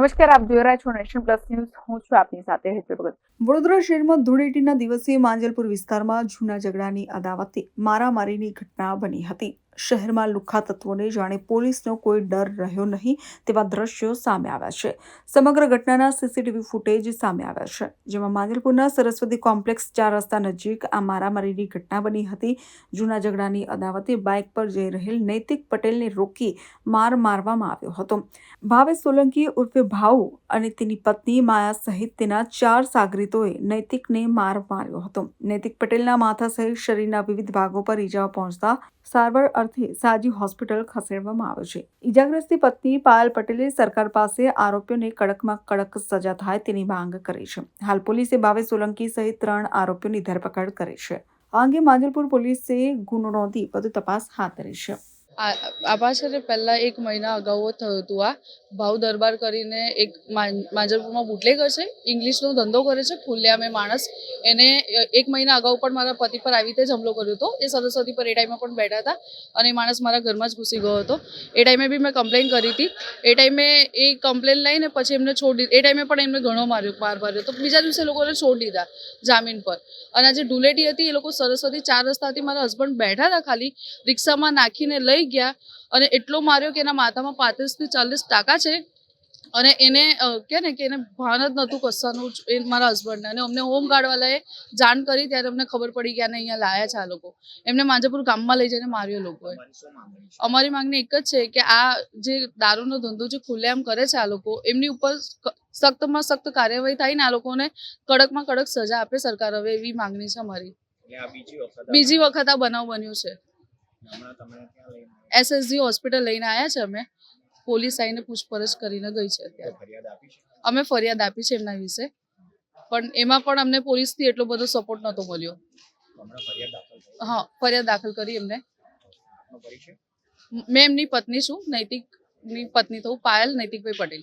નમસ્કાર, આપ જોઈ રહ્યા છો નેશન પ્લસ ન્યૂઝ. હું છું આપની સાથે હેતુ ભગત. વડોદરા શહેરમાં ધૂળેટીના દિવસે માંજલપુર વિસ્તારમાં જૂના ઝઘડાની અદાવતે મારામારીની ઘટના બની હતી. શહેરમાં લુખ્ખા તત્વોને જાણે પોલીસનો કોઈ ડર રહ્યો નહીં તેવા દ્રશ્યો સામે આવ્યા છે. સમગ્ર ઘટનાના સીસીટીવી ફૂટેજ સામે આવ્યા છે. જેમાં માંજલપુરના સરસ્વતી કોમ્પ્લેક્સ ચાર રસ્તા નજીક આ મારામારીની ઘટના બની હતી. જૂના ઝઘડાની અદાવતે બાઇક પર જઈ રહેલ નૈતિક પટેલને રોકી માર મારવામાં આવ્યો હતો. ભાવેશ સોલંકી ઉર્ફે ભાઉ અને તેની પત્ની માયા સહિત તેના ચાર સાગરીતોએ નૈતિકને માર માર્યો હતો. નૈતિક પટેલના માથા સહિત શરીરના વિવિધ ભાગો પર ઈજાઓ પહોંચતા સારવાર અર્થે સાજી હોસ્પિટલ ખસેડવામાં આવ્યો છે. ઈજાગ્રસ્તની પત્ની પાયલ પટેલે સરકાર પાસે આરોપીઓને કડકમાં કડક સજા થાય તેની માંગ કરી છે. હાલ પોલીસે ભાવે સોલંકી સહિત ત્રણ આરોપીઓની ધરપકડ કરી છે. આ અંગે માંજલપુર પોલીસે ગુનો નોંધી વધુ તપાસ હાથ ધરી છે. આ પાછળ પહેલાં એક મહિના અગાઉ થયું હતું આ. ભાવ દરબાર કરીને એક માંજરપુરમાં બુટલેગર છે ઇંગ્લિશનો ધંધો કરે છે, ખુલ્લેઆમે માણસ. એને એક મહિના અગાઉ પણ મારા પતિ પર આવી રીતે જ હુમલો કર્યો હતો. એ સરસ્વતી પર એ ટાઈમે પણ બેઠા હતા અને માણસ મારા ઘરમાં જ ઘૂસી ગયો હતો. એ ટાઈમે બી મેં કમ્પ્લેન કરી હતી. એ ટાઈમે એ કમ્પ્લેન લઈને પછી એમને છોડી એ ટાઈમે પણ એમને ઘણો માર્યો, માર માર્યો તો બીજા દિવસે લોકોને છોડી દીધા જામીન પર. અને જે ડુલેટી હતી એ લોકો સરસ્વતી ચાર રસ્તાથી મારા હસબન્ડ બેઠા હતા ખાલી. રિક્ષામાં નાખીને લઈ ગયા અને એટલો માર્યો કે એના માથામાં પાંત્રીસથી ચાલીસ ટાકા છે અને એને કે ને કે એને ભાન જ નહોતું કશાનું એ મારા હસબન્ડને અને અમને હોમગાર્ડવાલાએ જાણ કરી ત્યારે અમને ખબર પડી કે આને અહીંયા લાયા છે આ લોકો. એમને માંજાપુર ગામમાં લઈ જઈને માર્યો લોકોએ. અમારી માંગણી એક જ છે કે આ જે દારૂનો ધંધો જે ખુલ્લેઆમ કરે છે આ લોકો એમની ઉપર સખ્તમાં સખ્ત કાર્યવાહી થાય ને આ લોકોને કડકમાં કડક સજા આપે સરકાર હવે એવી માંગણી છે અમારી. બીજી વખત આ બનાવ બન્યું છે. એસએસજી હોસ્પિટલ લઈને આવ્યા? છે અમે. પોલીસ આવીને પૂછપરછ કરીને ગઈ છે અત્યારે. ફરિયાદ આપી છે? અમે ફરિયાદ આપી છે એમના વિશે. પણ એમાં પણ અમને પોલીસથી એટલો બધો સપોર્ટ નહોતો મળ્યો. હા ફરિયાદ દાખલ કરી એમને મેં એમની પત્ની છું. નૈતિકની પત્ની થવું પાયલ નૈતિકભાઈ Patel.